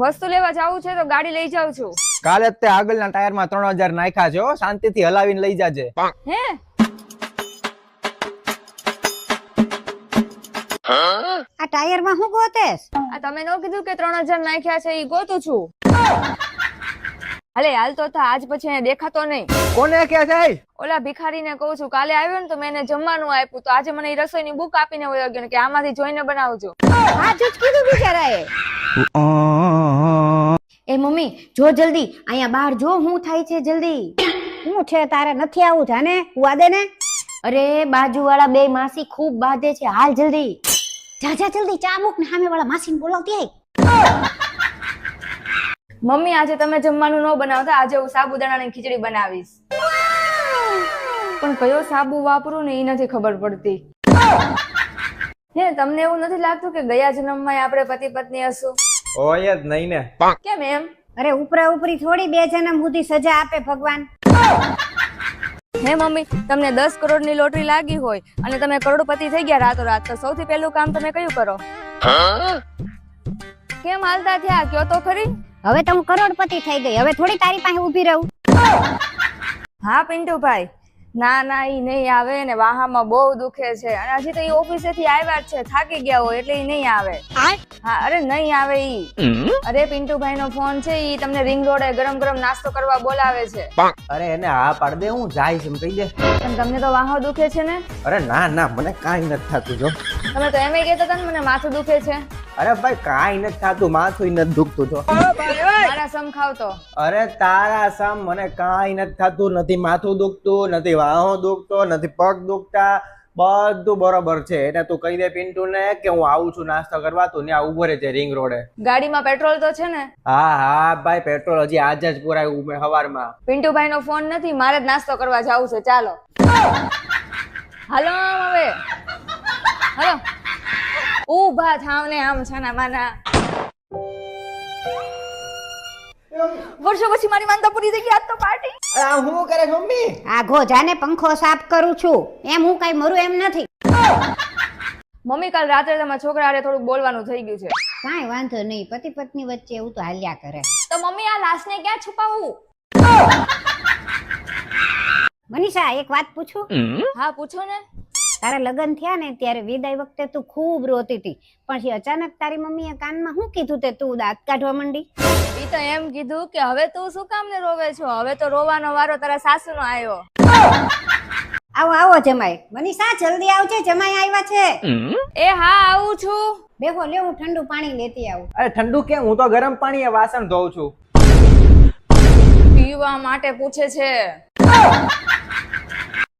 વસ્તુ લેવા જાવું છે તો ગાડી લઈ જાઉં છું. કાલે જ તે આગળના ટાયરમાં ત્રણ હજાર નાખ્યા છે હો શાંતિથી હલાવીને લઈ જાજે. હે? આ ટાયરમાં હું ગોતેસ આ તમે નો કીધું કે ત્રણ હજાર નાખ્યા છે ઈ ગોતું છું. અલે હાલ તો થા આજ પછી એને દેખાતો નહીં. કોને કે છે ઓલા ભિખારીને કહું છું કાલે આવ્યો ને તો મેં એને જમવાનું આપ્યું તો આજે મને રસોઈ રસોઈની બુક આપીને વયો ગયો ને કે આમાંથી જોઈને બનાવજો. હા જ કીધું બિચારાએ. એ મમ્મી જો જલ્દી. અહીંયા બહાર જો હું થાય છે જલ્દી. હું છે તારે નથી આવું જાને? હુવા દે ને. અરે બાજુવાળા બે માસી ખૂબ બાધે છે. હાલ જલ્દી. જા જા જલ્દી. ચા મૂક ને સામે વાળા માસીને બોલાવતી આય. મમ્મી આજે તમે જમવાનું ન બનાવતા આજે હું સાબુદાણાની ખીચડી બનાવીશ. પણ કયો સાબુ વાપરું ને એ નથી ખબર પડતી. હે તમને એવું નથી લાગતું કે ગયા જન્મમાં આપણે પતિ પત્ની હશું? હોય જ નહીં ને. કેમ એમ? અરે ઉપરા ઉપરી થોડી બે જન્મ સુધી સજા આપે ભગવાન. હે મમ્મી તમને દસ કરોડની લોટરી લાગી હોય અને તમે કરોડપતિ થઈ ગયા રાતો રાત તો સૌથી પહેલું કામ તમે કયું કરો? કેમ હાલતા થયા? કયો તો ખરી? હવે તો હું કરોડપતિ થઈ ગઈ હવે થોડી તારી પાસે ઊભી રહું. હા પિન્ટુભાઈ. ના ના ઈ નહીં આવે ને વાહામાં બહુ દુખે છે. અને હજી તો ઈ ઓફિસે થી આવ્યા છે થાકી ગયા હોય એટલે ઈ નહીં આવે. હા અરે નહીં આવે ઈ. અરે પિન્ટુભાઈ નો ફોન છે ઈ તમને રિંગ રોડે ગરમ ગરમ નાસ્તો કરવા બોલાવે છે. અરે એને હા પાડ દે હું જાય છે એમ કહી દે. પણ તમને તો વાહો દુખે છે ને? અરે ના ના મને કાંઈ નથી થતું જો. તમે તો એમ કહેતા હતા ને મને માથું દુખે છે. અરે ભાઈ કાંઈ નથી થતું માથું નથી દુખતું જો. મારા ખાવ તો. અરે તારા સમ મને કાંઈ નથી થતું નથી માથું દુખતું નથી વાહો દુખતો નથી પગ દુખતા બધું બરોબર છે. એટલે તું કહી દે પિન્ટુ ને કે હું આવું છું નાસ્તો કરવા તું ને ઊભો રહે છે રિંગ રોડે. ગાડીમાં પેટ્રોલ તો છે ને? હા હા ભાઈ પેટ્રોલ હજી આજે જ પુરાયું મેં હવારમાં. પિન્ટુભાઈ નો ફોન નથી મારે જ નાસ્તો કરવા જવું છે ચાલો. હાલો હવે. હાલો. ઊભા થાવ ને આમ છાના માના વર્ષો પછી મારી માનતા પૂરી થઈ ગઈ આજ તો પાર્ટી આ હું કરે છે મમ્મી? આઘો જાને પંખો સાફ કરું છું. એમ હું કઈ મરું એમ નથી. મમ્મી કાલ રાત્રે તમારા છોકરા હારે થોડું બોલવાનું થઈ ગયું છે. કાંઈ વાંધો નહીં. પતિ પત્ની વચ્ચે એવું તો હાલ્યા કરે. તો મમ્મી આ લાશને ક્યાં છુપાવવું મનીષા એક વાત પૂછું? હા પૂછો ને. તારા લગ્ન થયા ને ત્યારે વિદાય વખતે તું ખૂબ રોતી હતી પછી અચાનક તારી મમ્મીએ કાનમાં શું કીધું તે તું દાંત કાઢવા માંડી? એ તો એમ કીધું કે હવે તું શું કામ ને રોવે છો? હવે તો રોવાનો વારો તારા સાસુનો આવ્યો. આવો આવો જમાઈ. મનીષા જલ્દી આવજે જમાઈ આવ્યા છે. એ હા આવું છું. બેહો લે હું ઠંડુ પાણી લેતી આવું. અરે ઠંડુ કે હું તો ગરમ પાણીએ વાસણ ધોઉં છું. પીવા માટે પૂછે છે.